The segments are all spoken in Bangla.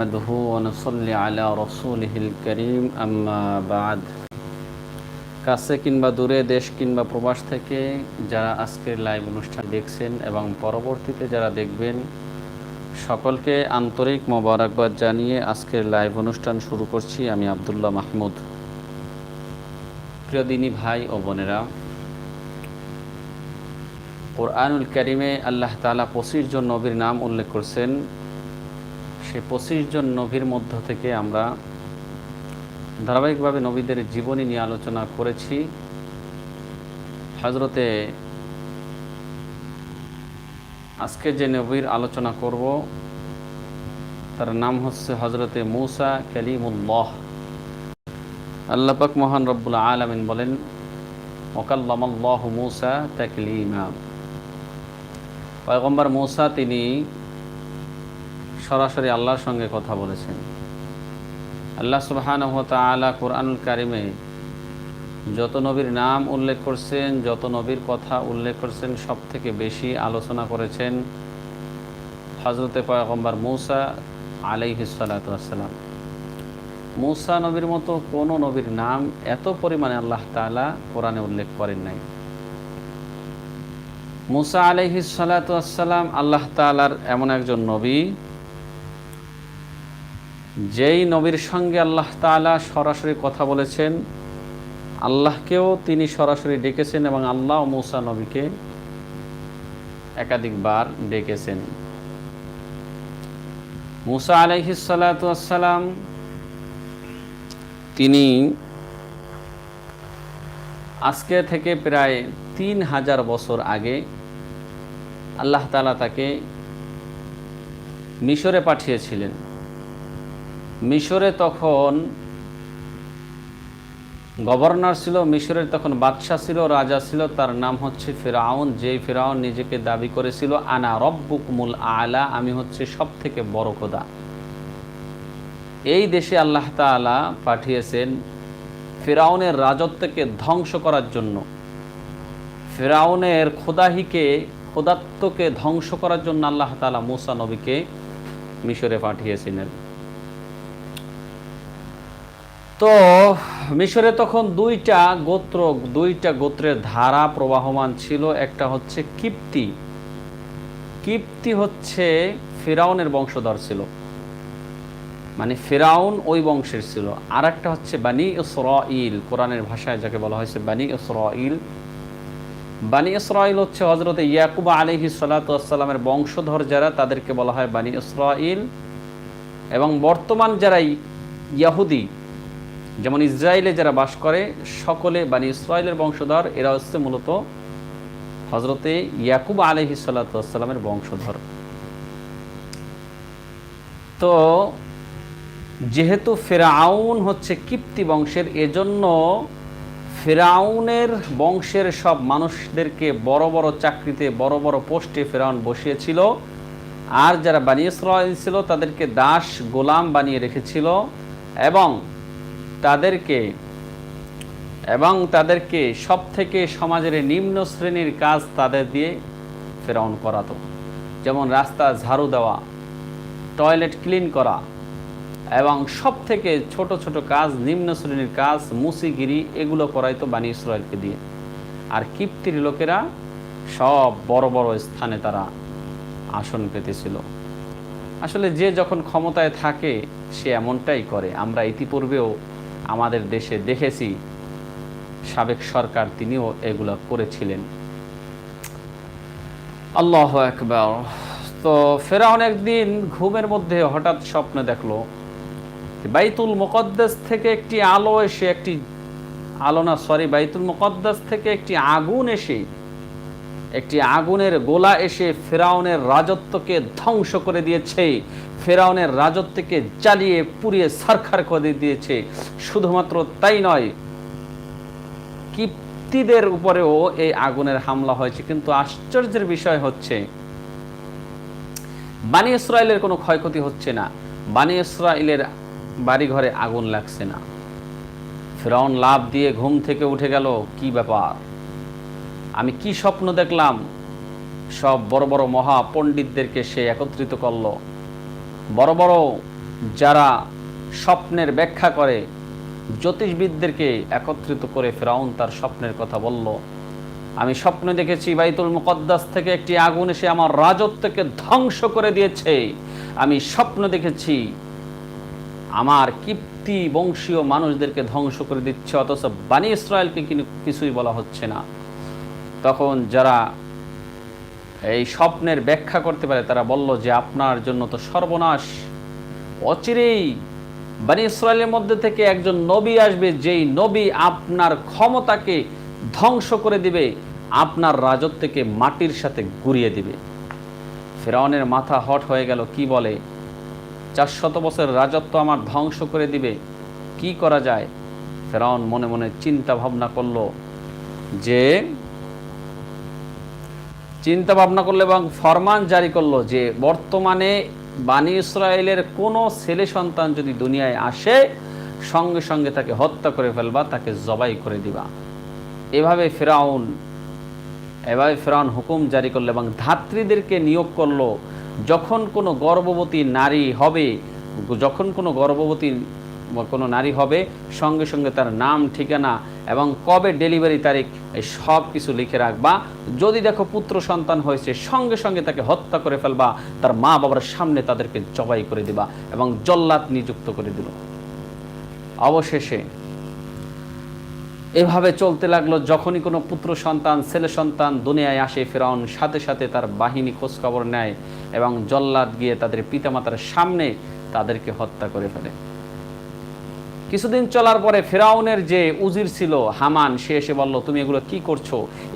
نحمده ونصلي على رسوله الكريم أما بعد কাছে কিংবা দূরে দেশ কিংবা প্রবাস থেকে যারা আজকের লাইভ অনুষ্ঠান দেখছেন এবং পরবর্তীতে যারা দেখবেন সকলকে আন্তরিক মোবারকবাদ জানিয়ে আজকের লাইভ অনুষ্ঠান শুরু করছি আমি আবদুল্লাহ মাহমুদ প্রিয় দিনী ভাই ও বোনেরা কোরআনুল করিমে আল্লাহ তালা পঁচিশ জন নবীর নাম উল্লেখ করছেন সে পঁচিশ জন নবীর মধ্য থেকে আমরা ধারাবাহিকভাবে নবীদের জীবনী নিয়ে আলোচনা করেছি। হজরতে আজকে যে নবীর আলোচনা করব, তার নাম হচ্ছে হজরতে মৌসা কালিমুল্লাহ। আল্লাপাক মহান রব্বুল আলমিন বলেন, ওকাল্লামাল্লাহ মৌসা তাকলিমা। পয়গম্বর মৌসা তিনি সরাসরি আল্লাহর সঙ্গে কথা বলেছেন। আল্লাহ সুবাহান আলা কোরআনুল কারিমে যত নবীর নাম উল্লেখ করছেন, যত নবীর কথা উল্লেখ করছেন সব থেকে বেশি আলোচনা করেছেন হজরতে পয়গম্বর মৌসা আলাইহিসালাতাম মৌসা নবীর মতো কোনো নবীর নাম এত পরিমাণে আল্লাহ তালা কোরআনে উল্লেখ করেন নাই। মুসা আলাইহিসালাতাম আল্লাহ তালার এমন একজন নবী যেই নবীর সঙ্গে আল্লাহ তালা সরাসরি কথা বলেছেন, আল্লাহকেও তিনি সরাসরি ডেকেছেন এবং আল্লাহ মৌসা নবীকে একাধিকবার ডেকেছেন। মুসা আলাইহিসালাম তিনি আজকে থেকে প্রায় তিন হাজার বছর আগে আল্লাহ তালা তাকে মিশরে পাঠিয়েছিলেন। মিশরে তখন গভর্নর ছিল, মিশরের তখন বাদশাহ ছিল, রাজা ছিল, তার নাম হচ্ছে ফেরাউন। যেই ফেরাউন নিজেকে দাবি করেছিল, আনা রব্বুকমুল আলা আমি হচ্ছে সব থেকে বড় খোদা। এই দেশে আল্লাহ তালা পাঠিয়েছেন ফেরাউনের রাজত্বকে ধ্বংস করার জন্য। ফেরাউনের খোদাহিকে খোদাত্মকে ধ্বংস করার জন্য আল্লাহ তালা মুসা নবীকে মিশরে পাঠিয়েছিলেন। তো মিশরে তখন দুইটা গোত্র, দুইটা গোত্রের ধারা প্রবাহমান ছিল। একটা হচ্ছে কিপ্তি। কিপ্তি হচ্ছে ফেরাউনের বংশধর ছিল। মানে ফেরাউন ওই বংশের ছিল। আর একটা হচ্ছে বানি ইসরাইল কোরআনের ভাষায় যাকে বলা হয়েছে বানি ইসরাইল বানি ইসরাইল হচ্ছে হজরত ইয়াকুবা আলহি সালাতামের বংশধর যারা, তাদেরকে বলা হয় বানি ইসরাইল এবং বর্তমান যারাই ইয়াহুদি যেমন ইসরায়েলে যারা বাস করে, সকলে বানি ইসরায়েলের বংশধর, এরা হচ্ছে মূলত হজরতে ইয়াকুব আলহি সাল্লাতামের বংশধর। তো যেহেতু ফেরাউন হচ্ছে কিপ্তি বংশের, এজন্য ফেরাউনের বংশের সব মানুষদেরকে বড় বড় চাকরিতে, বড় বড় পোস্টে ফেরাউন বসিয়েছিল। আর যারা বানিয়ে ছিল, তাদেরকে দাস গোলাম বানিয়ে রেখেছিল। এবং তাদেরকে এবং তাদেরকে সব থেকে সমাজের নিম্ন শ্রেণির কাজ তাদের দিয়ে ফেরাউন করাতো যেমন রাস্তা ঝাড়ু দেওয়া, টয়লেট ক্লিন করা এবং সব থেকে ছোট ছোট কাজ, নিম্ন শ্রেণির কাজ, মুসিগিরি, এগুলো করাইতো বানি ইসরায়েলকে দিয়ে। আর কিপ্তির লোকেরা সব বড় বড় স্থানে তারা আসন পেতেছিল। আসলে যে যখন ক্ষমতায় থাকে, সে এমনটাই করে। আমরা ইতিপূর্বেও আমাদের দেশে দেখেছি, সাবেক সরকার তিনিও এগুলো করেছিলেন। আল্লাহ একবার তো ফেরাউন একদিন ঘুমের মধ্যে হঠাৎ স্বপ্নে দেখল বাইতুল মুকদ্দাস থেকে একটি আলো এসে, একটি আলো না সরি বাইতুল মুকদ্দাস থেকে একটি আগুন এসে, একটি আগুনের গোলা এসে ফেরাউনের রাজত্বকে ধ্বংস করে দিয়েছে। ফেরাউনের রাজত্বকে জ্বালিয়ে পুড়িয়ে সারখার করে দিয়েছে। শুধুমাত্র তাই নয়, কিপ্তিদের উপরেও এই আগুনের হামলা হয়েছে। কিন্তু আশ্চর্যের বিষয় হচ্ছে, বানি ইসরায়েলের কোনো ক্ষয়ক্ষতি হচ্ছে না। বানি ইসরায়েলের বাড়িঘরে আগুন লাগছে না। ফেরাউন লাভ দিয়ে ঘুম থেকে উঠে গেল, কি ব্যাপার? আমি কি স্বপ্ন দেখলাম? সব বড় বড় মহা পণ্ডিতদেরকে সে একত্রিত করল। বড় বড় যারা স্বপ্নের ব্যাখ্যা করে, জ্যোতিষবিদদেরকে একত্রিত করে ফেরাউন তার স্বপ্নের কথা বলল, আমি স্বপ্ন দেখেছি বাইতুল মুকদ্দাস থেকে একটি আগুন এসে আমার রাজত্বকে ধ্বংস করে দিয়েছে। আমি স্বপ্ন দেখেছি আমার কিপ্তি বংশীয় মানুষদেরকে ধ্বংস করে দিচ্ছে, অথচ বানি ইসরায়েলকে কিন্তু কিছুই বলা হচ্ছে না। তখন যারা এই স্বপ্নের ব্যাখ্যা করতে পারে, তারা বলল যে আপনার জন্য তো সর্বনাশ। অচিরেই বানি ইসরায়েলের মধ্যে থেকে একজন নবী আসবে, যেই নবী আপনার ক্ষমতাকে ধ্বংস করে দিবে, আপনার রাজত্বকে মাটির সাথে গুড়িয়ে দিবে। ফেরাউনের মাথা হট হয়ে গেল, কি বলে? চারশত বছর রাজত্ব আমার ধ্বংস করে দিবে, কি করা যায়? ফেরাউন মনে মনে চিন্তা ভাবনা করল যে চিন্তা ভাবনা করল এবং ফরমান জারি করল যে বর্তমানে বানি ইসরায়েলের কোনো ছেলে সন্তান যদি দুনিয়ায় আসে, সঙ্গে সঙ্গে তাকে হত্যা করে ফেলবা, তাকে জবাই করে দিবা। এভাবে ফেরাউন এভাবে ফেরাউন হুকুম জারি করল এবং ধাত্রীদেরকে নিয়োগ করল। যখন কোনো গর্ভবতী নারী হবে, যখন কোনো গর্ভবতী কোনো নারী হবে, সঙ্গে সঙ্গে তার নাম, ঠিকানা এবং কবে ডেলিভারি তারিখ, এই সব কিছু লিখে রাখবা। যদি দেখো পুত্র সন্তান হয়েছে, সঙ্গে সঙ্গে তাকে হত্যা করে ফেলবা, তার মা বাবার সামনে তাদেরকে জবাই করে দিবা এবং জল্লাদ নিযুক্ত করে দিল। অবশেষে এভাবে চলতে লাগল, যখনই কোনো পুত্র সন্তান, ছেলে সন্তান দুনিয়ায় আসে, ফেরাউন সাথে সাথে তার বাহিনী খোঁজখবর নেয় এবং জল্লাদ গিয়ে তাদের পিতামাতার সামনে তাদেরকে হত্যা করে ফেলে। কিছুদিন চলার পরে ফেরাউনের যে উজির ছিল, হামান, সে এসে বলল, তুমি এগুলো কি করছ?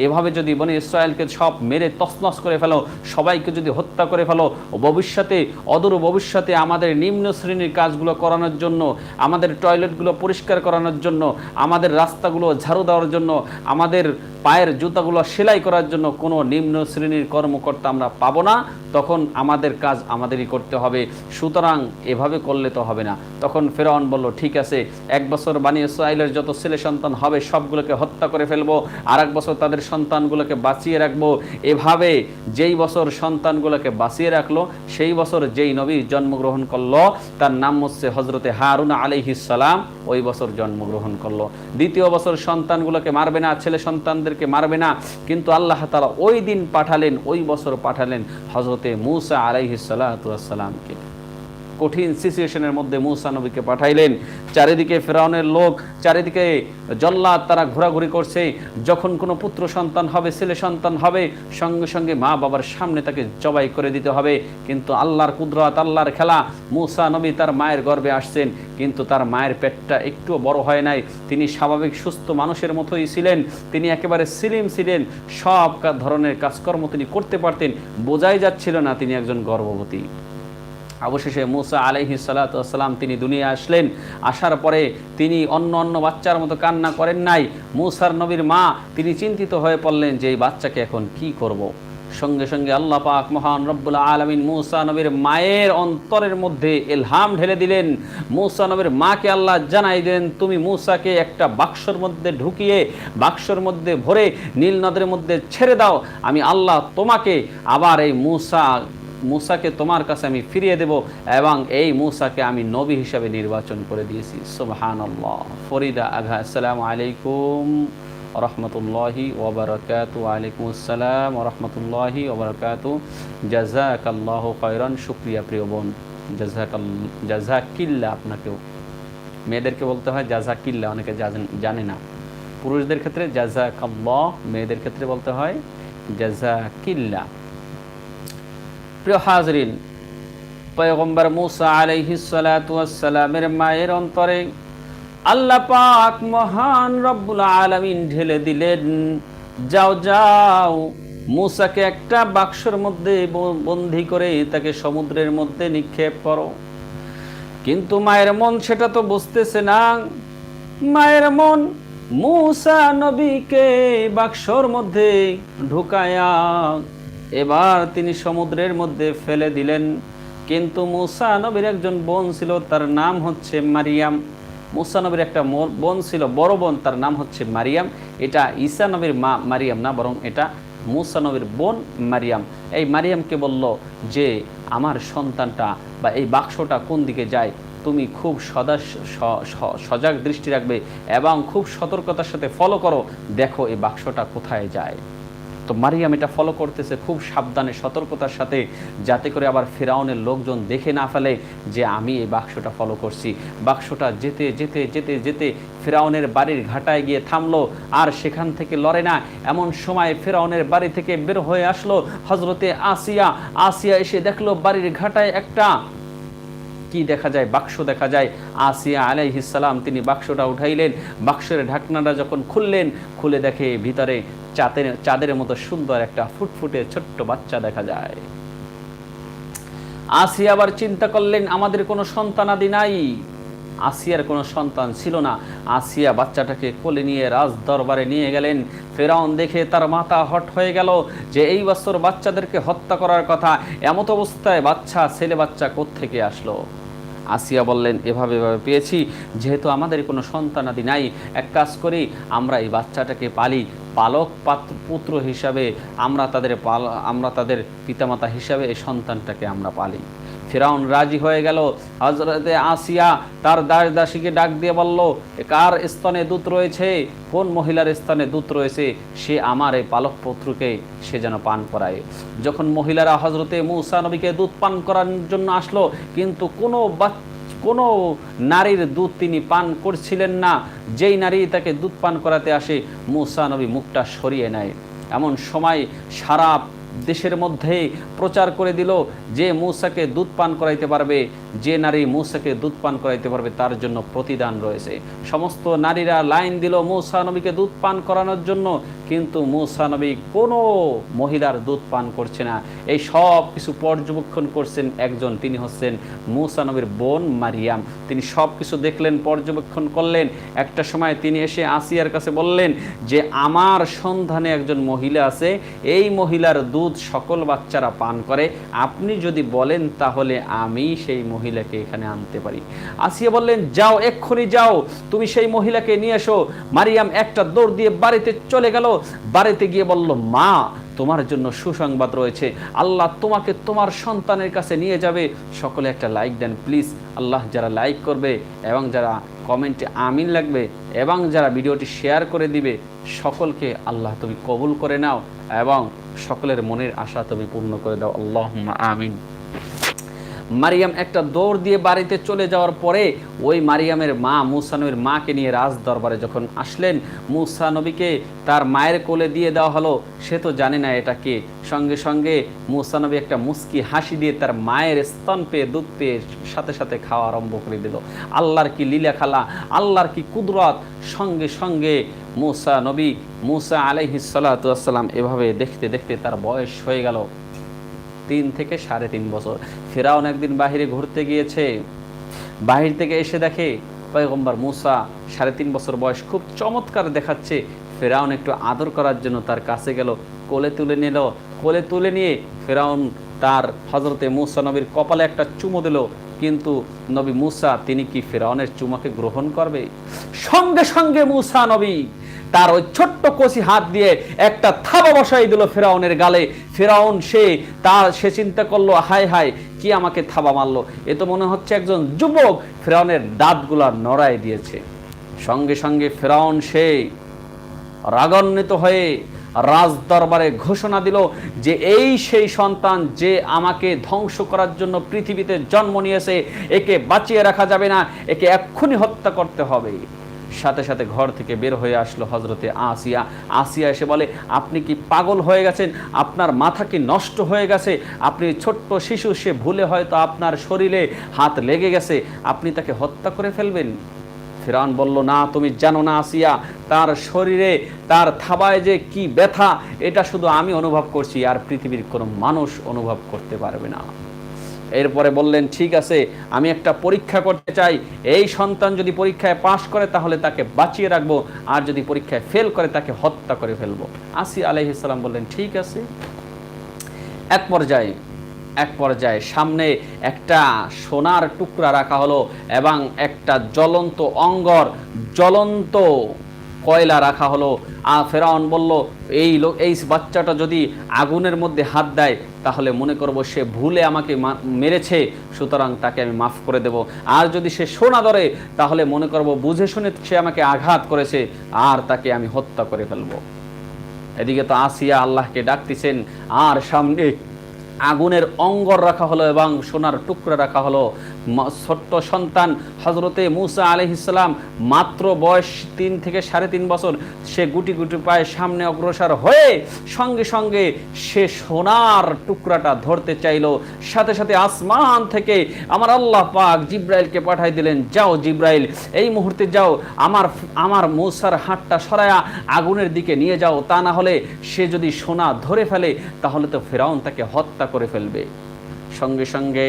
এভাবে যদি বনে ইসরায়েলকে সব মেরে তসনস করে ফেলো, সবাইকে যদি হত্যা করে ফেলো, ভবিষ্যতে, অদূর ভবিষ্যতে আমাদের নিম্ন শ্রেণির কাজগুলো করানোর জন্য, আমাদের টয়লেটগুলো পরিষ্কার করানোর জন্য, আমাদের রাস্তাগুলো ঝাড়ু দেওয়ার জন্য, আমাদের পায়ের জুতাগুলো সেলাই করার জন্য কোনো নিম্ন শ্রেণির কর্মকর্তা আমরা পাবো না। তখন আমাদের কাজ আমাদেরই করতে হবে। সুতরাং এভাবে করলে তো হবে না। তখন ফেরাউন বলল, ঠিক আছে, এক বছর বানি ইসরায়েলের যত ছেলে সন্তান হবে, সবগুলোকে হত্যা করে ফেলব। আর এক বছর তাদের সন্তানগুলোকে বাঁচিয়ে রাখব। এভাবে যেই বছর সন্তানগুলোকে বাঁচিয়ে রাখল, সেই বছর যেই নবী জন্মগ্রহণ করল, তার নাম হচ্ছে হজরতে হারুন আলাইহিসালাম ওই বছর জন্মগ্রহণ করল। দ্বিতীয় বছর সন্তানগুলোকে মারবে না। ছেলে সন্তানদেরকে মারবে না। কিন্তু আল্লাহ তালা ওই দিন পাঠালেন, ওই বছর পাঠালেন হজরতে মুসা আলাইহিসালামকে কঠিন সিচুয়েশনের মধ্যে মুসা নবীকে পাঠাইলেন। চারিদিকে ফেরাউনের লোক, চারিদিকে জল্লাদ, তারা ঘোরাঘুরি করছে। যখন কোনো পুত্র সন্তান হবে, ছেলে সন্তান হবে, সঙ্গে সঙ্গে মা বাবার সামনে তাকে জবাই করে দিতে হবে। কিন্তু আল্লাহর কুদরত, আল্লাহর খেলা, মুসা নবী তার মায়ের গর্ভে আসছেন। কিন্তু তার মায়ের পেটটা একটুও বড় হয় নাই। তিনি স্বাভাবিক, সুস্থ মানুষের মতোই ছিলেন। তিনি একেবারে সিলিম ছিলেন। সব ধরনের কাজকর্ম তিনি করতে পারতেন। বোঝাই যাচ্ছিল না তিনি একজন গর্ভবতী। অবশেষে মুসা আলাইহি সালাতাম তিনি দুনিয়া আসলেন। আসার পরে তিনি অন্য অন্য বাচ্চার মতো কান্না করেন নাই। মুসার নবীর মা তিনি চিন্তিত হয়ে পড়লেন যে এই বাচ্চাকে এখন কি করব। সঙ্গে সঙ্গে আল্লাহ পাক মহান রব্বুল আলমিন মুসা নবীর মায়ের অন্তরের মধ্যে এলহাম ঢেলে দিলেন। মুসা নবীর মাকে আল্লাহ জানাই দিলেন, তুমি মুসাকে একটা বাক্সর মধ্যে ঢুকিয়ে, বাক্সর মধ্যে ভরে নীল নদের মধ্যে ছেড়ে দাও। আমি আল্লাহ তোমাকে আবার এই মুসা মুসাকে তোমার কাছে আমি ফিরিয়ে দেব এবং এই মুসাকে আমি নবী হিসাবে নির্বাচন করে দিয়েছি। সুবহানাল্লাহ। ফরিদা আঘা, আসসালামু আলাইকুম রহমতুল্লাহি ওবরাকাতু। আলাইকুম আসসালাম রহমতুল্লাহি ওবরাকাতু। জাজাক আল্লাহ খয়রান। শুক্রিয়া প্রিয় বোন জাজাক জাজাকিল্লা আপনাকেও। মেয়েদেরকে বলতে হয় জাজাকিল্লা, অনেকে জানে না। পুরুষদের ক্ষেত্রে জাজাক আল্লাহ মেয়েদের ক্ষেত্রে বলতে হয় জাজাকিল্লা। প্রিয় হাজরিন, পয়গম্বর মুসা ওয়াসসালামের মায়ের অন্তরে আল্লাহ পাক মহান রব্বুল আলামিন ঢেলে দিলেন, যাও যাও, মুসাকে একটা বাক্সর মধ্যে বন্দি করে তাকে সমুদ্রের মধ্যে নিক্ষেপ করো। কিন্তু মায়ের মন সেটা তো বুঝতেছে না। মায়ের মন মুসা নবীকে বাক্সর মধ্যে ঢুকায়া এবার তিনি সমুদ্রের মধ্যে ফেলে দিলেন। কিন্তু মুসা নবীর একজন বোন ছিল, তার নাম হচ্ছে মারিয়াম। মুসা নবীর একটা বোন ছিল, বড় বোন, তার নাম হচ্ছে মারিয়াম। এটা ঈসা নবীর মা মারিয়াম না, বরং এটা মুসা নবীর বোন মারিয়াম। এই মারিয়ামকে বলল যে, আমার সন্তানটা বা এই বাক্সটা কোন দিকে যায়? তুমি খুব সদা সজাগ দৃষ্টি রাখবে এবং খুব সতর্কতার সাথে ফলো করো। দেখো এই বাক্সটা কোথায় যায়। তো মারিয়াম এটা ফলো করতেছে খুব সাবধানে, সতর্কতার সাথে, যাতে করে আবার ফেরাউনের লোকজন দেখে না ফেলে যে আমি এই বাক্সটা ফলো করছি। বাক্সটা যেতে যেতে যেতে যেতে ফেরাউনের বাড়ির ঘাটায় গিয়ে থামলো আর সেখান থেকে লড়ে না। এমন সময় ফেরাউনের বাড়ি থেকে বের হয়ে আসলো হজরতে আসিয়া। আসিয়া এসে দেখল বাড়ির ঘাটায় একটা কি দেখা যায়? বাক্স দেখা যায়। আসিয়া আলাইহিসালাম তিনি বাক্সটা উঠাইলেন। বাক্সের ঢাকনাটা যখন খুললেন, খুলে দেখে ভিতরে চাঁদের চাঁদের মতো সুন্দর একটা ফুটফুটে ছোট্ট বাচ্চা দেখা যায়। আসিয়া আবার চিন্তা করলেন, আমাদের কোনো সন্তানাদি নাই। আসিয়ার কোনো সন্তান ছিল না। আসিয়া বাচ্চাটাকে কোলে নিয়ে রাজ দরবারে নিয়ে গেলেন। ফেরাউন দেখে তার মাথা হট হয়ে গেল যে এই বছর বাচ্চাদেরকে হত্যা করার কথা। এমত অবস্থায় বাচ্চা, ছেলে বাচ্চা কোত্থেকে আসলো? আসিয়া বললেন, এভাবে এভাবে পেয়েছি, যেহেতু আমাদের কোনো সন্তান আদি নাই, এক কাজ করি, আমরা এই বাচ্চাটাকে পালি, পালক পাত্র হিসাবে আমরা তাদের পাল, আমরা তাদের পিতামাতা হিসাবে এই সন্তানটাকে আমরা পালি। ফেরাউন রাজি হয়ে গেল। হজরতে আসিয়া তার দাস দাসীকে ডাক দিয়ে বলল কার স্তনে দূত রয়েছে? কোন মহিলার স্তনে দূত রয়েছে? সে আমার এই পালক পুত্রকে সে যেন পান করায়। যখন মহিলারা হজরতে মুসা নবীকে দুধ পান করার জন্য আসলো, কিন্তু কোনো বাচ্চা কোনো নারীর দুধ তিনি পান করছিলেন না। যেই নারী তাকে দুধ পান করাতে আসে, মুসা নবী মুখটা সরিয়ে নেয়। এমন সময় সারা দেশের মধ্যে প্রচার করে দিল যে মূসাকে দুধ পান করাইতে পারবে। যে নারী মূসাকে দুধ পান করাইতে পারবে, তার জন্য প্রতিদান রয়েছে। সমস্ত নারীরা লাইন দিল মূসা নবীকে দুধ পান করানোর জন্য, কিন্তু মূসা নবী কোনো মহিলার দুধ পান করছে না। এই সব কিছু পর্যবেক্ষণ করছেন একজন, তিনি হচ্ছেন মূসা নবীর বোন মারিয়াম। তিনি সব কিছু দেখলেন, পর্যবেক্ষণ করলেন। একটা সময় তিনি এসে আসিয়ার কাছে বললেন যে, আমার সন্ধানে একজন মহিলা আছে, এই মহিলার দুধ সকল বাচ্চারা পান করে। আপনি যদি বলেন তাহলে আমি সেই মহিলাকে এখানে আনতে পারি। আসিয়া বললেন, যাও, এক্ষুনি যাও। তুমি সেই মহিলাকে নিয়ে এসো। মারিয়াম একটা দৌড় দিয়ে বাড়িতে চলে গেল। বাড়িতে গিয়ে বলল, মা, তোমার জন্য সুসংবাদ রয়েছে। আল্লাহ তোমাকে তোমার সন্তানের কাছে নিয়ে যাবে। সকলে একটা লাইক দেন, প্লিজ। আল্লাহ যারা লাইক করবে এবং যারা কমেন্টে আমিন লাগবে এবং যারা ভিডিওটি শেয়ার করে দিবে, সকলকে আল্লাহ তুমি কবুল করে নাও এবং সকলের মনের আশা তুমি পূর্ণ করে দাও। আল্লাহ আমিন। মারিয়াম একটা দৌড় দিয়ে বাড়িতে চলে যাওয়ার পরে ওই মারিয়ামের মা মুসা নবীর মাকে নিয়ে রাজ দরবারে যখন আসলেন, মুসা নবীকে তার মায়ের কোলে দিয়ে দেওয়া হলো। সে তো জানে না এটা কে। সঙ্গে সঙ্গে মুসানবী একটা মুস্কি হাসি দিয়ে তার মায়ের স্তন পেয়ে, দুধ পেয়ে সাথে সাথে খাওয়া আরম্ভ করে দিল। আল্লাহর কি লীলা খালা, আল্লাহর কি কুদরত? সঙ্গে সঙ্গে মুসা নবী, মুসা আলাইহিস সালাম এভাবে দেখতে দেখতে তার বয়স হয়ে গেল। তিন থেকে সাড়ে তিন বছর। ফেরাউন একদিন বাহিরে ঘুরতে গিয়েছে। বাহির থেকে এসে দেখে পয়গম্বর মুসা সাড়ে তিন বছর বয়স খুব চমৎকার দেখাচ্ছে। ফেরাউন একটু আদর করার জন্য তার কাছে গেল, কোলে তুলে নিল। কোলে তুলে নিয়ে ফেরাউন তার হজরতে মুসা নবীর কপালে একটা চুমো দিল। কিন্তু নবী মুসা, তিনি কি ফেরাউনের চুমাকে গ্রহণ করবে? সঙ্গে সঙ্গে মুসা নবী তার ওই ছোট্ট কচি হাত দিয়ে একটা থাবা বসাই দিল ফেরাউনের গালে। ফেরাউন সে, তার, সে চিন্তা করল, হায় হায়, কি আমাকে থাবা মারলো? এ তো মনে হচ্ছে একজন যুবক ফেরাউনের দাঁতগুলা নড়াই দিয়েছে। সঙ্গে সঙ্গে ফেরাউন সে রাগান্বিত হয়ে রাজ দরবারে ঘোষণা দিল যে এই সেই সন্তান যে আমাকে ধ্বংস করার জন্য পৃথিবীতে জন্ম নিয়েছে, একে বাঁচিয়ে রাখা যাবে না, একে এক্ষুনি হত্যা করতে হবে। সাথে সাথে ঘর থেকে বের হয়ে আসলো হজরতে আসিয়া। আসিয়া এসে বলে, আপনি কি পাগল হয়ে গেছেন? আপনার মাথা কি নষ্ট হয়ে গেছে? আপনি ছোট্ট শিশু, সে ভুলে হয়তো আপনার শরীরে হাত লেগে গেছে। আপনি তাকে হত্যা করে ফেলবেন। ফিরাউন বলল, না, তুমি জানো না আসিয়া তার শরীরে, তার থাবায় যে কি ব্যথা, এটা শুধু আমি অনুভব করছি আর পৃথিবীর কোনো মানুষ অনুভব করতে পারবে না। এরপরে বললেন, ঠিক আছে, আমি একটা পরীক্ষা করতে চাই। এই সন্তান যদি পরীক্ষায় পাশ করে, তাহলে তাকে বাঁচিয়ে রাখব। আর যদি পরীক্ষায় ফেল করে, তাকে হত্যা করে ফেলব। আসি আলাইহিসাল্লাম বললেন, ঠিক আছে। এক পর্যায়ে এক পর্যায়ে সামনে একটা সোনার টুকরা রাখা হলো এবং একটা জ্বলন্ত অঙ্গর জ্বলন্ত কয়লা রাখা হলো। আর ফেরাউন বলল, এই লোক এই বাচ্চাটা যদি আগুনের মধ্যে হাত দেয়, তাহলে মনে করব সে ভুলে আমাকে মেরেছে, সুতরাং তাকে আমি মাফ করে দেব। আর যদি সে সোনা ধরে, তাহলে মনে করব বুঝে শুনে সে আমাকে আঘাত করেছে, আর তাকে আমি হত্যা করে ফেলব। এদিকে তো আসিয়া আল্লাহকে ডাকতেছেন, আর সামনে আগুনের অঙ্গর রাখা হলো এবং সোনার টুকরা রাখা হলো। ছোট্ট সন্তান হজরতে মুসা আলহিসাম মাত্র বয়স তিন থেকে সাড়ে তিন বছর, সে গুটি গুটি পায়ে সামনে অগ্রসর হয়ে সঙ্গে সঙ্গে সে সোনার টুকরাটা ধরতে চাইলো। সাথে সাথে আসমান থেকে আমার আল্লাহ পাক জিব্রাইলকে পাঠাই দিলেন, যাও জিব্রাইল, এই মুহূর্তে যাও, আমার আমার মৌসার হাতটা সরায়া আগুনের দিকে নিয়ে যাও, তা না হলে সে যদি সোনা ধরে ফেলে, তাহলে তো ফেরাউন তাকে হত্যা করে ফেলবে। সঙ্গে সঙ্গে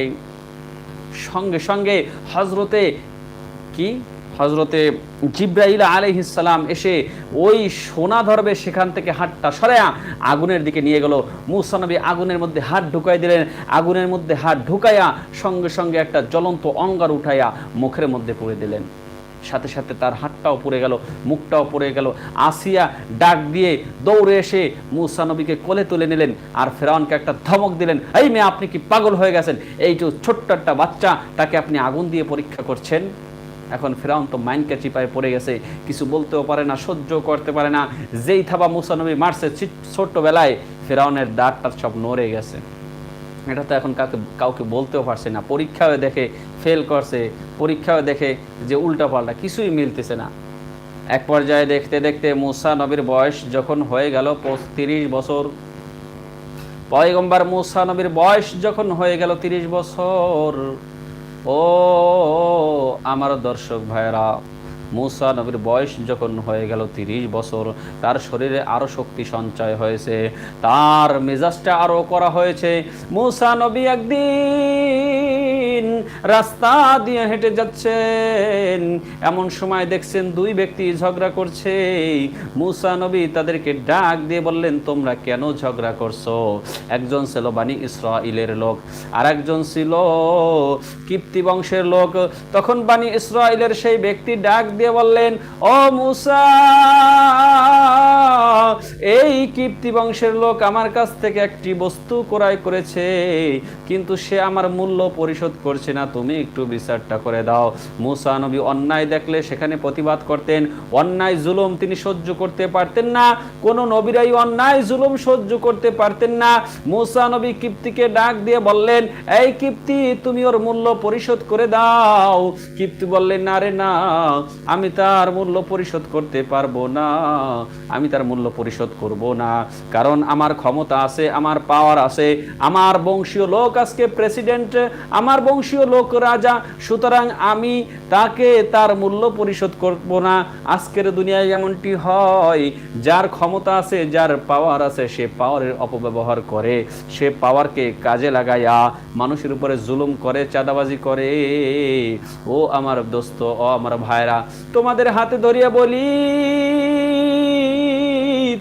সঙ্গে সঙ্গে হজরতে কি? হজরতে জিব্রাইল আলহিসাল্লাম এসে ওই সোনা ধরবে সেখান থেকে হাতটা সরায়া আগুনের দিকে নিয়ে গেল। মুসানবী আগুনের মধ্যে হাত ঢুকাই দিলেন। আগুনের মধ্যে হাত ঢুকাইয়া সঙ্গে সঙ্গে একটা জ্বলন্ত অঙ্গার উঠাইয়া মুখের মধ্যে পুড়ে দিলেন। সাথে সাথে তার হাতটাও পড়ে গেল, মুখটাও পড়ে গেল। আসিয়া ডাক দিয়ে দৌড়ে এসে মুসা নবীকে কোলে তুলে নিলেন আর ফেরাউনকে একটা ধমক দিলেন, এই মেয়ে, আপনি কি পাগল হয়ে গেছেন? এই যে ছোট্ট একটা বাচ্চা, তাকে আপনি আগুন দিয়ে পরীক্ষা করছেন? এখন ফেরাউন তো মাইনকে চিপায় পড়ে গেছে, কিছু বলতেও পারে না, সহ্য করতে পারে না। যেই থাবা মুসা নবী মারছে ছোট্টবেলায় ফেরাউনের দাঁতটা সব নড়ে গেছে। এটা তো এখন কাউকে কাউকে বলতেও পারছে না। পরীক্ষাও দেখে ফেল করছে, পরীক্ষাও দেখে যে উল্টা পাল্টা, কিছুই মিলতেছে না। এক পর্যায়ে দেখতে দেখতে মুসা নবীর বয়স যখন হয়ে গেল তিরিশ বছর। পয়গম্বর মুসা নবীর বয়স যখন হয়ে গেল তিরিশ বছর। ও আমার দর্শক ভাইরা মুসা নবীর বয়স যখন হয়ে গেল তিরিশ বছর, তার শরীরে আরও শক্তি সঞ্চয় হয়েছে। তার মেজাজটা আরও করা হয়েছে। মুসা নবী একদিন রাস্তা দিয়ে হেঁটে যাচ্ছেন। এমন সময় দেখছেন দুই ব্যক্তি ঝগড়া করছে। মুসা নবী তাদেরকে ডাক দিয়ে বললেন, তোমরা কেন ঝগড়া করছ? একজন ছিল বানি ইসরাইলের লোক আর একজন ছিল কিপ্তি বংশের লোক। তখন বানি ইসরাইলের সেই ব্যক্তি ডাক দিয়ে বললেন, ও মুসা এই কিপ্তি বংশের লোক আমার কাছ থেকে একটি বস্তু ক্রয় করেছে, কিন্তু সে আমার মূল্য পরিশোধ করছে না। তুমি একটু বিচারটা করে দাও। মুসা নবী অন্যায় দেখলে সেখানে প্রতিবাদ করতেন। অন্যায় জুলুম তিনি সহ্য করতে পারতেন না। কোন নবীরাই অন্যায় জুলুম সহ্য করতে পারতেন না। মুসা নবী কিপ্তিকে ডাক দিয়ে বললেন, এই কিপ্তি তুমি ওর মূল্য পরিশোধ করে দাও। কিপ্তি বললেন, না রে, না, আমি তার মূল্য পরিশোধ করতে পারব না। আমি তার মূল্য পরিশোধ করব না। কারণ আমার ক্ষমতা আছে, আমার পাওয়ার আছে, আমার বংশীয় লোক আজকে প্রেসিডেন্ট আমার বংশীয় লোক রাজা, সুতরাং আমি তাকে তার মূল্য পরিশোধ করব না। আজকের দুনিয়ায় এমনটি হয়, যার ক্ষমতা আছে, যার পাওয়ার আছে, সে পাওয়ারের অপব্যবহার করে। সে পাওয়ারকে কাজে লাগাইয়া মানুষের উপরে জুলুম করে, চাঁদাবাজি করে। ও আমার দোস্ত, ও আমার ভাইরা, তোমাদের হাতে ধরিয়া বলি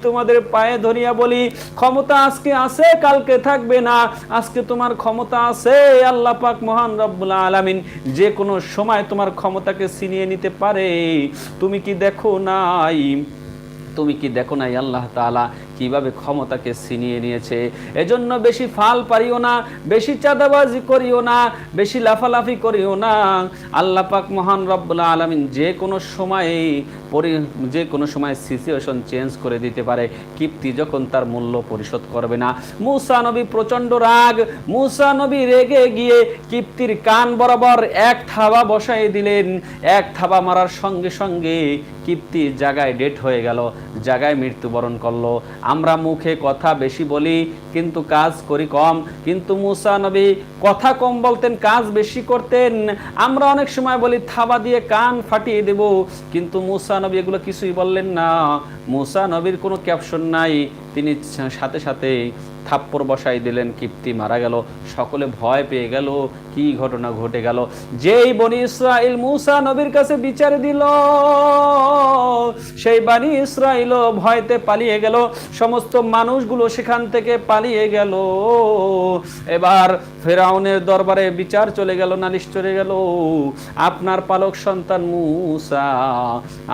তোমাদের পায়ে ধরিয়া বলি, ক্ষমতা আজকে আছে, কালকে থাকবে না। আজকে তোমার ক্ষমতা আছে আল্লাহ পাক মহান রব্বুল আলামিন। যে কোনো সময় তোমার ক্ষমতাকে ছিনিয়ে নিতে পারে। তুমি কি দেখো নাই? তুমি কি দেখো নাই আল্লাহ তাআলা কীভাবে ক্ষমতাকে ছিনিয়ে নিয়েছে? এজন্য বেশি ফাল পারিও না, বেশি চাঁদাবাজি করিও না, বেশি লাফালাফি করিও না। আল্লাহ পাক মহান রব্বুল আলামিন যে কোনো সময়ে পরি, যে কোনো সময় সিচুয়েশন চেঞ্জ করে দিতে পারে। কিপ্তি যখন তার মূল্য পরিশোধ করবে না। মুসা নবী প্রচণ্ড রাগ, মুসা নবী রেগে গিয়ে কিপ্তির কান বরাবর এক থাবা বসাই দিলেন। এক থাবা মারার সঙ্গে সঙ্গে কিপ্তি জায়গায় ডেট হয়ে গেল। জায়গায় মৃত্যুবরণ করল। আমরা মুখে কথা বেশি বলি, কিন্তু কাজ করি কম। কিন্তু মুসা নবী কথা কম বলতেন, কাজ বেশি করতেন। আমরা অনেক সময় বলি, থাবা দিয়ে কান ফাটিয়ে দেব। কিন্তু মুসা নবী এগুলো কিছুই বললেন না। মুসা নবীর কোনো ক্যাপশন নাই। তিনি সাথে সাথে থাপ্পড় বসাই দিলেন, কিপ্তি মারা গেল, সকলে ভয় পেয়ে গেল, কি ঘটনা ঘটে গেল? যেই বনি ইসরাইল মুসা নবীর কাছে বিচার দিল, সেই বানি ইসরাইল ভয়তে পালিয়ে গেল, সমস্ত মানুষগুলো সেখান থেকে পালিয়ে গেল। এবার ফেরাউনের দরবারে বিচার চলে গেল, নালিশ চলে গেল, আপনার পালক সন্তান মুসা,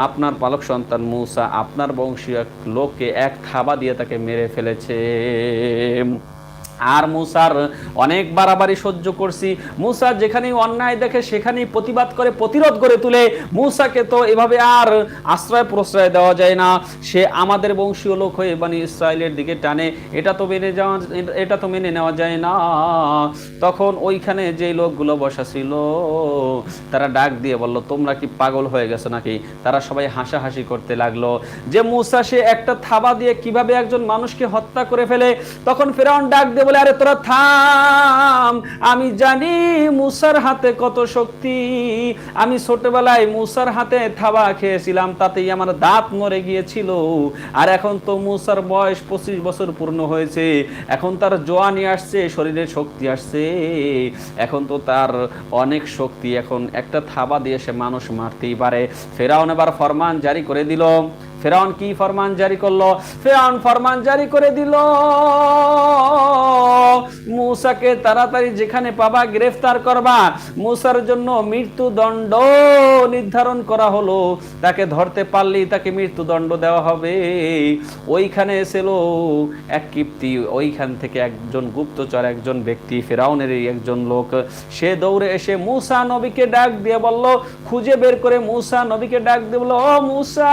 আপনার পালক সন্তান মুসা, আপনার বংশীয় লোককে এক থাবা দিয়ে তাকে মেরে ফেলেছে। Remo. আর মুসার অনেক বাড়াবাড়ি সহ্য করছি। মুসা যেখানেই অন্যায় দেখে, সেখানেই প্রতিবাদ করে, প্রতিরোধ করে তুলে। মুসাকে তো এভাবে আর আশ্রয় প্রশ্রয় দেওয়া যায় না। সে আমাদের বংশীয় লোক হয়ে মানে ইসরায়েলের দিকে টানে। এটা তো মেনে যাওয়া, এটা তো মেনে নেওয়া যায় না। তখন ওইখানে যে লোকগুলো বসা ছিল, তারা ডাক দিয়ে বলল, তোমরা কি পাগল হয়ে গেছো নাকি? তারা সবাই হাসাহাসি করতে লাগল। যে মুসা সে একটা থাবা দিয়ে কীভাবে একজন মানুষকে হত্যা করে ফেলে, তখন ফেরাউন ডাক দিয়ে বলে, আরে তোরা থাম। আমি জানি মুসার হাতে কত শক্তি। আমি ছোটবেলায় মুসার হাতে থাবা খেয়েছিলাম, তাতেই আমার দাঁত মরে গিয়েছিল। আর এখন তো মুসার বয়স পঁচিশ বছর পূর্ণ হয়েছে। এখন তার জোয়ানি আসছে, শরীরে শক্তি আসছে। এখন তো তার অনেক শক্তি। এখন একটা থাবা দিয়ে সে মানুষ মারতেই পারে। ফেরাউন এবার ফরমান জারি করে দিল। ফেরাউন কি ফরমান জারি করল? ফেরাউন ফরমান জারি করে দিল। মুসাকে তাড়াতাড়ি যেখানে পাবা গ্রেফতার করবা। মুসার জন্য মৃত্যুদণ্ড নির্ধারণ করা হলো। তাকে ধরতে পারলেই তাকে মৃত্যুদণ্ড দেওয়া হবে। ওইখানে এসেল এক কীর্তি, ওইখান থেকে একজন গুপ্তচর, একজন ব্যক্তি ফেরাউনেরই একজন লোক। সে দৌড়ে এসে মুসা নবীকে ডাক দিয়ে বলল, খুঁজে বের করে মুসা নবীকে ডাক দিয়ে বলল, ও মুসা!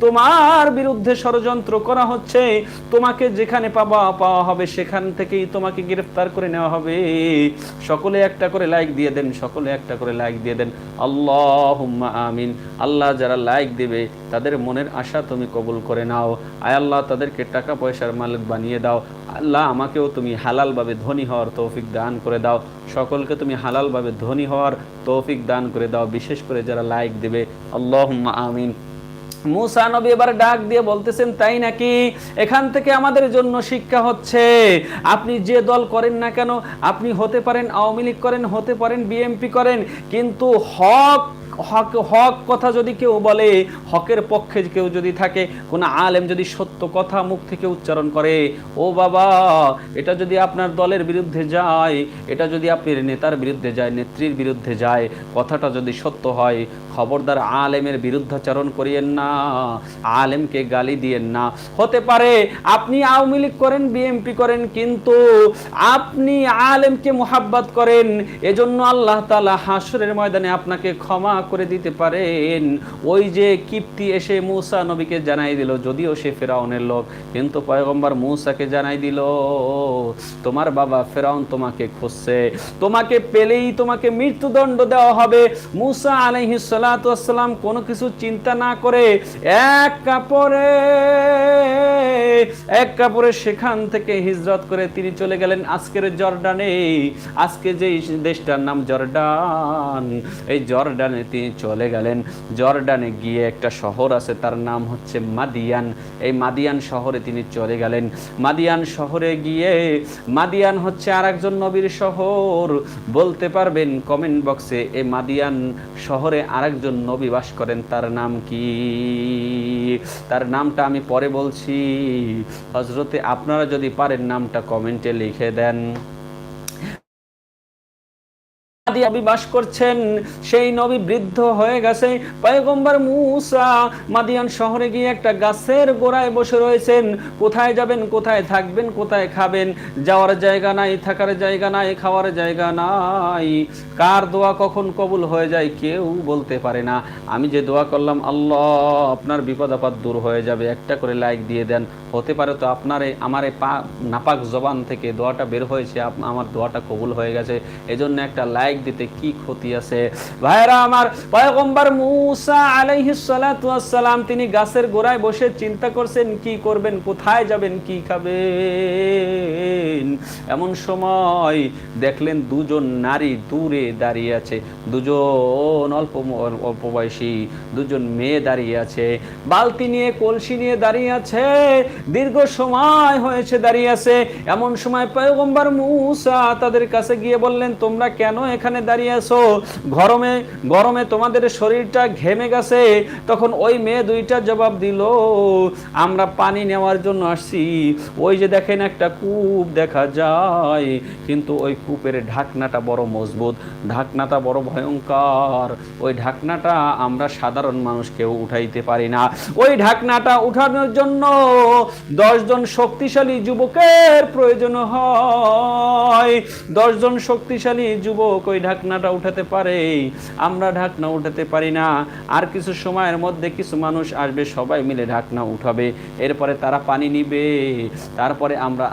তোমার বিরুদ্ধে ষড়যন্ত্র করা হচ্ছে। তোমাকে যেখানে পাবা, পাওয়া হবে, সেখান থেকেই তোমাকে গ্রেফতার করে নেওয়া হবে। সকলে একটা করে লাইক দিয়ে দেন, সকলে একটা করে লাইক দিয়ে দেন। আল্লাহ আমিন। আল্লাহ যারা লাইক দেবে, তাদের মনের আশা তুমি কবুল করে নাও। আয় আল্লাহ, তাদেরকে টাকা পয়সার মালিক বানিয়ে দাও। আল্লাহ, আমাকেও তুমি হালালভাবে ধনী হওয়ার তৌফিক দান করে দাও। সকলকে তুমি হালালভাবে ধনী হওয়ার তৌফিক দান করে দাও। বিশেষ করে যারা লাইক দেবে আল্লাহ আমিন। মুসা নবী এবার ডাক দিয়ে বলতেছেন, তাই নাকি এখান থেকে আমাদের জন্য শিক্ষা হচ্ছে? আপনি যে দল করেন না কেন, আপনি হতে পারেন আওয়ামী লীগ করেন, হতে পারেন বিএমপি করেন, কিন্তু হক হক হক কথা যদি কেউ বলে, হকের পক্ষে কেউ যদি থাকে, কোনো আলেম যদি সত্য কথা মুখ থেকে উচ্চারণ করে, ও বাবা, এটা যদি আপনার দলের বিরুদ্ধে যায়, এটা যদি আপনার নেতার বিরুদ্ধে যায়, নেত্রীর বিরুদ্ধে যায়, কথাটা যদি সত্য হয়, খবরদার আলেমের বিরুদ্ধাচরণ করিয়েন না, আলেমকে গালি দিয়েন না। হতে পারে, আপনি আওয়ামী লীগ করেন বিএমপি করেন, কিন্তু আপনি আলেমকে মোহাব্বত করেন, এজন্য আল্লাহ তালা হাসরের ময়দানে আপনাকে ক্ষমা করে দিতে পারেন। ওই যে কিপ্তি এসে মুসা নবীকে জানাই দিল, যদিও সে ফেরাউনের লোক, কিন্তু পয়গম্বর মুসাকে জানাই দিল, তোমার বাবা ফেরাউন তোমাকে খুঁজছে। তোমাকে পেলেই তোমাকে মৃত্যুদণ্ড দেওয়া হবে। মুসা আলাইহিস সালাম কোনো কিছু চিন্তা না করে এক কাপড়ে এক কাপড়ে সেখান থেকে হিজরত করে তিনি চলে গেলেন আজকের জর্ডানে। আজকে যে দেশটার নাম জর্ডান, এই জর্ডানে তিনি চলে গেলেন জর্ডানে। গিয়ে একটা শহর আছে, তার নাম হচ্ছে মাদিয়ান। এই মাদিয়ান শহরে তিনি চলে গেলেন। মাদিয়ান শহরে গিয়ে, মাদিয়ান হচ্ছে আর একজন নবীর শহর। বলতে পারবেন কমেন্ট বক্সে এই মাদিয়ান শহরে আরেকজন নবী বাস করেন, তার নাম কি? তার নামটা আমি পরে বলছি। হজরতে আপনারা যদি পারেন, নামটা কমেন্টে লিখে দেন। নবী বাস করছেন, সেই নবী বৃদ্ধ হয়ে গেছে। পয়গম্বর মুসা মাদিয়ান শহরে গিয়ে একটা গাছের গোড়ায় বসে রয়েছেন। কোথায় যাবেন, কোথায় থাকবেন, কোথায় খাবেন? যাওয়ার জায়গা নাই, থাকার জায়গা নাই, খাওয়ার জায়গা নাই। কার দোয়া কখন কবুল হয়ে যায় কেউ বলতে পারে না। আমি যে দোয়া করলাম, আল্লাহ, আপনার বিপদ আপদ দূর হয়ে যাবে। একটা করে লাইক দিয়ে দেন। হতে পারে তো আপনার এই- আমার এই পা, নাপাক জবান থেকে দোয়াটা বের হয়েছে আমার দোয়াটা কবুল হয়ে গেছে। এজন্য একটা লাইক দিতে কি ক্ষতি আছে? ভাইরা আমার পয়গম্বর মুসা আলাইহিস সালাতু সালাম তিনি গাছের গোড়ায় বসে চিন্তা করছেন, কি করবেন, কোথায় যাবেন, কি খাবেন? এমন সময় দেখলেন দুজন নারী দূরে দাঁড়িয়ে আছে। দুজন অল্প অল্প বয়সী, দুজন মেয়ে দাঁড়িয়ে আছে। বালতি নিয়ে, কলসি নিয়ে দাঁড়িয়ে আছে। দীর্ঘ সময় হয়েছে দাঁড়িয়ে আছে। এমন সময় পয়গম্বর মুসা তাদের কাছে গিয়ে বললেন, তোমরা কেন এখানে দাঁড়িয়ে আছো, গরমে গরমে তোমাদের শরীরটা ঘেমে গেছে, তখন ওই মেয়ে দুইটা জবাব দিল, আমরা পানি নেওয়ার জন্য আসছি। ওই যে দেখেন একটা কূপ দেখা যায়, কিন্তু ওই কূপের ঢাকনাটা বড় মজবুত, ঢাকনাটা বড় ভয়ঙ্কর। ওই ঢাকনাটা আমরা সাধারণ মানুষ কেউ উঠাইতে পারি না। ওই ঢাকনাটা উঠানোর জন্য দশজন শক্তিশালী যুবকের প্রয়োজন হয়। দশজন শক্তিশালী যুবক ওই ঢাকনাটা উঠাতে পারে। আমরা ঢাকনা উঠাতে পারি না। আর কিছু সময়ের মধ্যে কিছু মানুষ আসবে, সবাই মিলে ঢাকনা উঠাবে। এরপরে তারা পানি নিবে। তারপরে আমরা